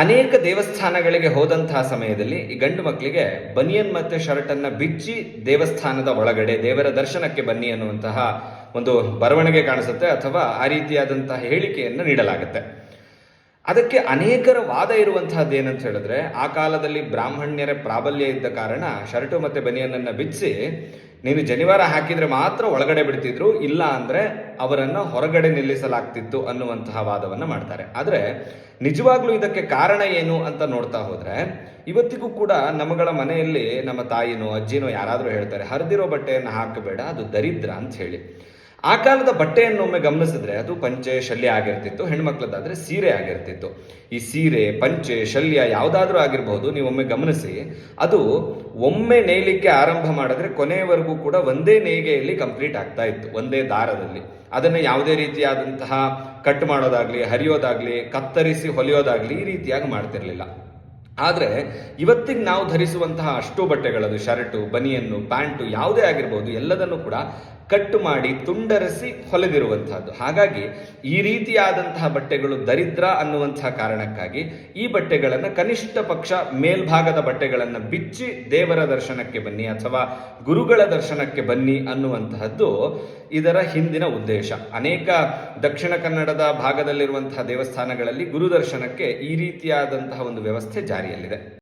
ಅನೇಕ ದೇವಸ್ಥಾನಗಳಿಗೆ ಹೋದಂತಹ ಸಮಯದಲ್ಲಿ ಈ ಗಂಡು ಮಕ್ಕಳಿಗೆ ಬನಿಯನ್ ಮತ್ತೆ ಶರ್ಟ್ ಅನ್ನ ಬಿಚ್ಚಿ ದೇವಸ್ಥಾನದ ಒಳಗಡೆ ದೇವರ ದರ್ಶನಕ್ಕೆ ಬನ್ನಿ ಅನ್ನುವಂತಹ ಒಂದು ಬರವಣಿಗೆ ಕಾಣಿಸುತ್ತೆ ಅಥವಾ ಆ ರೀತಿಯಾದಂತಹ ಹೇಳಿಕೆಯನ್ನು ನೀಡಲಾಗುತ್ತೆ. ಅದಕ್ಕೆ ಅನೇಕರ ವಾದ ಇರುವಂತಹದ್ದು ಏನಂತ ಹೇಳಿದ್ರೆ, ಆ ಕಾಲದಲ್ಲಿ ಬ್ರಾಹ್ಮಣ್ಯರ ಪ್ರಾಬಲ್ಯ ಇದ್ದ ಕಾರಣ ಶರ್ಟು ಮತ್ತೆ ಬನಿಯನನ್ನು ಬಿಚ್ಚಿ ನೀನು ಜನಿವಾರ ಹಾಕಿದ್ರೆ ಮಾತ್ರ ಒಳಗಡೆ ಬಿಡ್ತಿದ್ರು, ಇಲ್ಲ ಅಂದ್ರೆ ಅವರನ್ನು ಹೊರಗಡೆ ನಿಲ್ಲಿಸಲಾಗ್ತಿತ್ತು ಅನ್ನುವಂತಹ ವಾದವನ್ನ ಮಾಡ್ತಾರೆ. ಆದರೆ ನಿಜವಾಗ್ಲೂ ಇದಕ್ಕೆ ಕಾರಣ ಏನು ಅಂತ ನೋಡ್ತಾ ಹೋದರೆ, ಇವತ್ತಿಗೂ ಕೂಡ ನಮ್ಮಗಳ ಮನೆಯಲ್ಲಿ ನಮ್ಮ ತಾಯಿನೋ, ಅಜ್ಜಿನೋ ಯಾರಾದರೂ ಹೇಳ್ತಾರೆ, ಹರಿದಿರೋ ಬಟ್ಟೆಯನ್ನು ಹಾಕಬೇಡ, ಅದು ದರಿದ್ರ ಅಂತ ಹೇಳಿ. ಆ ಕಾಲದ ಬಟ್ಟೆಯನ್ನು ಒಮ್ಮೆ ಗಮನಿಸಿದ್ರೆ ಅದು ಪಂಚೆ, ಶಲ್ಯ ಆಗಿರ್ತಿತ್ತು, ಹೆಣ್ಮಕ್ಳದ್ದಾದ್ರೆ ಸೀರೆ ಆಗಿರ್ತಿತ್ತು. ಈ ಸೀರೆ, ಪಂಚೆ, ಶಲ್ಯ ಯಾವುದಾದ್ರೂ ಆಗಿರಬಹುದು ನೀವು ಒಮ್ಮೆ ಗಮನಿಸಿ, ಅದು ಒಮ್ಮೆ ನೇಯಲಿಕ್ಕೆ ಆರಂಭ ಮಾಡಿದ್ರೆ ಕೊನೆಯವರೆಗೂ ಕೂಡ ಒಂದೇ ನೇಯ್ಗೆಯಲ್ಲಿ ಕಂಪ್ಲೀಟ್ ಆಗ್ತಾ ಇತ್ತು, ಒಂದೇ ದಾರದಲ್ಲಿ. ಅದನ್ನು ಯಾವುದೇ ರೀತಿಯಾದಂತಹ ಕಟ್ ಮಾಡೋದಾಗ್ಲಿ, ಹರಿಯೋದಾಗ್ಲಿ, ಕತ್ತರಿಸಿ ಹೊಲಿಯೋದಾಗ್ಲಿ ಈ ರೀತಿಯಾಗಿ ಮಾಡ್ತಿರ್ಲಿಲ್ಲ. ಆದರೆ ಇವತ್ತಿಗೆ ನಾವು ಧರಿಸುವಂತಹ ಅಷ್ಟು ಬಟ್ಟೆಗಳದು, ಶರ್ಟು, ಬನಿಯನ್ನು, ಪ್ಯಾಂಟು ಯಾವುದೇ ಆಗಿರ್ಬೋದು ಎಲ್ಲದನ್ನು ಕೂಡ ಕಟ್ಟು ಮಾಡಿ ತುಂಡರಿಸಿ ಹೊಲೆದಿರುವಂತಹದ್ದು ಹಾಗಾಗಿ ಈ ರೀತಿಯಾದಂತಹ ಬಟ್ಟೆಗಳು ದರಿದ್ರ ಅನ್ನುವಂತಹ ಕಾರಣಕ್ಕಾಗಿ ಈ ಬಟ್ಟೆಗಳನ್ನು ಕನಿಷ್ಠ ಪಕ್ಷ ಮೇಲ್ಭಾಗದ ಬಟ್ಟೆಗಳನ್ನು ಬಿಚ್ಚಿ ದೇವರ ದರ್ಶನಕ್ಕೆ ಬನ್ನಿ ಅಥವಾ ಗುರುಗಳ ದರ್ಶನಕ್ಕೆ ಬನ್ನಿ ಅನ್ನುವಂತಹದ್ದು ಇದರ ಹಿಂದಿನ ಉದ್ದೇಶ. ಅನೇಕ ದಕ್ಷಿಣ ಕನ್ನಡದ ಭಾಗದಲ್ಲಿರುವಂತಹ ದೇವಸ್ಥಾನಗಳಲ್ಲಿ ಗುರು ದರ್ಶನಕ್ಕೆ ಈ ರೀತಿಯಾದಂತಹ ಒಂದು ವ್ಯವಸ್ಥೆ ಜಾರಿಯಲ್ಲಿದೆ.